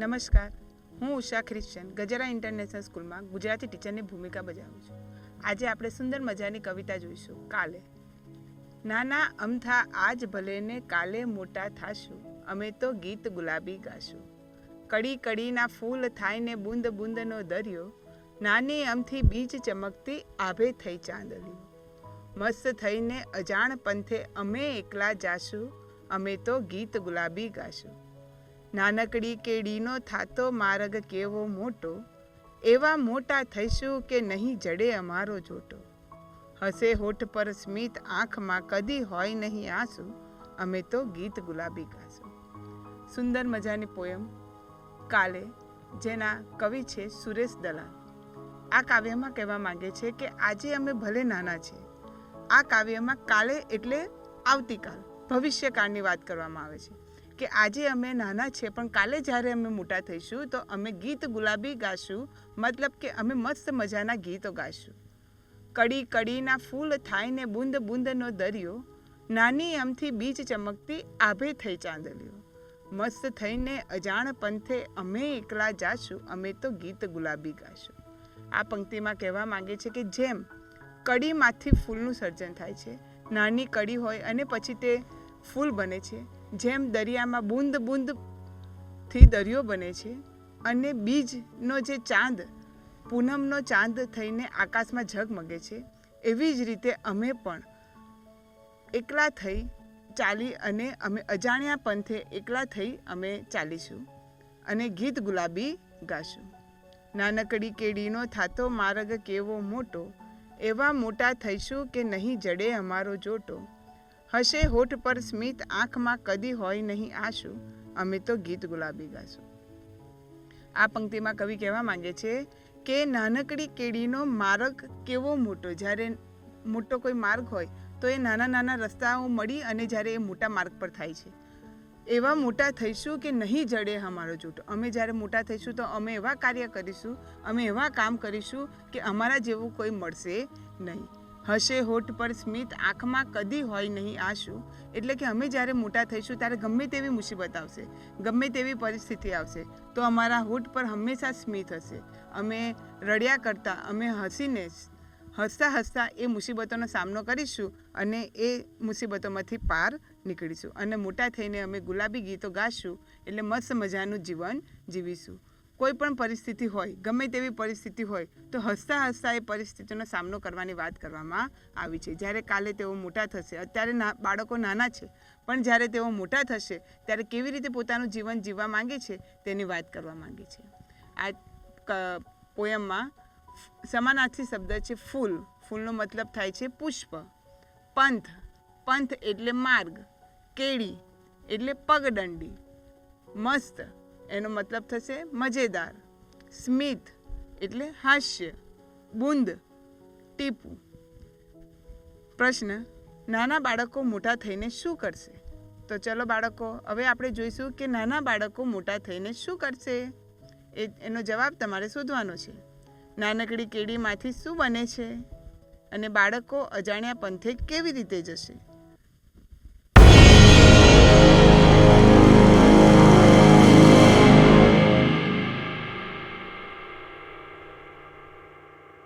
નમસ્કાર. હું Usha Christian, ગજરા international સ્કૂલમાં ગુજરાતી ટીચરની ભૂમિકા બજાવું છું. આજે આપણે સુંદર મજાની કવિતા જોઈશું. કાલે. નાના અમથા આજ ભલે ને કાલે મોટા થાશું. અમે તો ગીત ગુલાબી ગાશું. કડી કડીના ફૂલ થાય ને બુંદ બુંદનો દરિયો. નાની અમથી બીજ ચમકતી આભે થઈ ચાંદલિયું મસ્ત થઈને અજાણ પંથે અમે એકલા જાશું. અમે તો ગીત ગુલાબી ગાશું. નાનકડી કેડીનો થાતો માર્ગ કેવો મોટો? એવા મોટા થઈશું કે નહીં જડે અમારો જોટો? હસે હોઠ પર સ્મિત આંખમાં કદી હોય નહીં આંસુ, અમે તો ગીત ગુલાબી ગાશું. સુંદર મજાની પોયમ, કાલે, જેના કવિ છે સુરેશ દલાલ. આ કાવ્યમાં કહેવા માંગે છે કે આજે અમે ભલે નાના છીએ. આ કાવ્યમાં કાલે એટલે આવતીકાલ, ભવિષ્યકાળની વાત કરવામાં આવે છે. કે આજે અમે નાના છે, પણ કાલે જ્યારે અમે મોટા થઈશું, તો અમે ગીત ગુલાબી ગાશું. મતલબ કે અમે મસ્ત મજાના ગીતો ગાશું. કડી કડીના ફૂલ થાય ને બુંદ બુંદનો દરિયો, નાની અમથી બીજ ચમકતી આભે થઈ ચાંદલિયો. મસ્ત થઈને અજાણ પંથે અમે એકલા જાશું, અમે તો ગીત ગુલાબી ગાશું. આ પંક્તિમાં કહેવા માંગે છે કે જેમ કડીમાંથી ફૂલનું સર્જન થાય છે, નાની કડી હોય અને પછી તે ફૂલ બને છે જેમ દરિયામાં બુંદ બુંદથી દરિયો બને છે અને બીજનો જે ચાંદ, પૂનમનો ચાંદ થઈને આકાશમાં ઝગમગે છે, એવી જ રીતે અમે પણ એકલા થઈ ચાલી અને અમે અજાણ્યા પંથે એકલા થઈ અમે ચાલીશું અને ગીત ગુલાબી ગાશું. નાનકડી કેડીનો થાતો માર્ગ કેવો મોટો, એવા મોટા થઈશું કે નહીં જડે અમારો જોટો. હશે હોઠ પર સ્મિત આંખમાં કદી હોય નહીં આશુ અમે તો ગીત ગુલાબી ગાશું. આ પંક્તિમાં કવિ કહેવા માંગે છે કે નાનકડી કેડીનો માર્ગ કેવો મોટો? જ્યારે મોટો કોઈ માર્ગ હોય, તો એ નાના નાના રસ્તાઓ મળી અને જ્યારે એ મોટા માર્ગ પર થાય છે. એવા મોટા થઈશું કે નહીં જડે અમારો જૂઠ? અમે જ્યારે મોટા થઈશું તો અમે એવા કાર્ય કરીશું, અમે એવા કામ કરીશું કે અમારા જેવું કોઈ મળશે નહીં. હશે હોઠ પર સ્મિત, આંખમાં કદી હોય નહીં આશુ એટલે કે અમે જ્યારે મોટા થઈશું ત્યારે ગમે તેવી મુસીબત આવશે, ગમે તેવી પરિસ્થિતિ આવશે, તો અમારા હોઠ પર હંમેશા સ્મિત હશે. અમે રડ્યા કરતા, અમે હસીને હસતા હસતા એ મુસીબતોનો સામનો કરીશું અને એ મુસીબતોમાંથી પાર નીકળીશું. અને મોટા થઈને અમે ગુલાબી ગીતો ગાશું, એટલે મસ્ત મજાનું જીવન જીવીશું. કોઈ પણ પરિસ્થિતિ હોય, ગમે તેવી પરિસ્થિતિ હોય, તો હસતા હસતા એ પરિસ્થિતિનો સામનો કરવાની વાત કરવામાં આવી છે. જ્યારે કાલે તેઓ મોટા થશે, અત્યારે ના, બાળકો નાના છે, પણ જ્યારે તેઓ મોટા થશે, ત્યારે કેવી રીતે પોતાનું જીવન જીવવા માંગે છે, તેની વાત કરવા માંગે છે. આ પોયમમાં સમાનાર્થી શબ્દ છે ફૂલ. ફૂલનો મતલબ થાય છે પુષ્પ, પંથ. પંથ એટલે માર્ગ, કેળી એટલે પગદંડી મસ્ત. એનો મતલબ થશે મજેદાર, સ્મિત એટલે હાસ્ય, બુંદ, ટીપું. પ્રશ્ન, નાના બાળકો મોટા થઈને શું કરશે? તો ચલો બાળકો, હવે આપણે જોઈશું કે નાના બાળકો મોટા થઈને શું કરશે? એ, એનો જવાબ તમારે શોધવાનો છે. નાનકડી કેડીમાંથી શું બને છે? અને બાળકો અજાણ્યા પંથે કેવી રીતે જશે?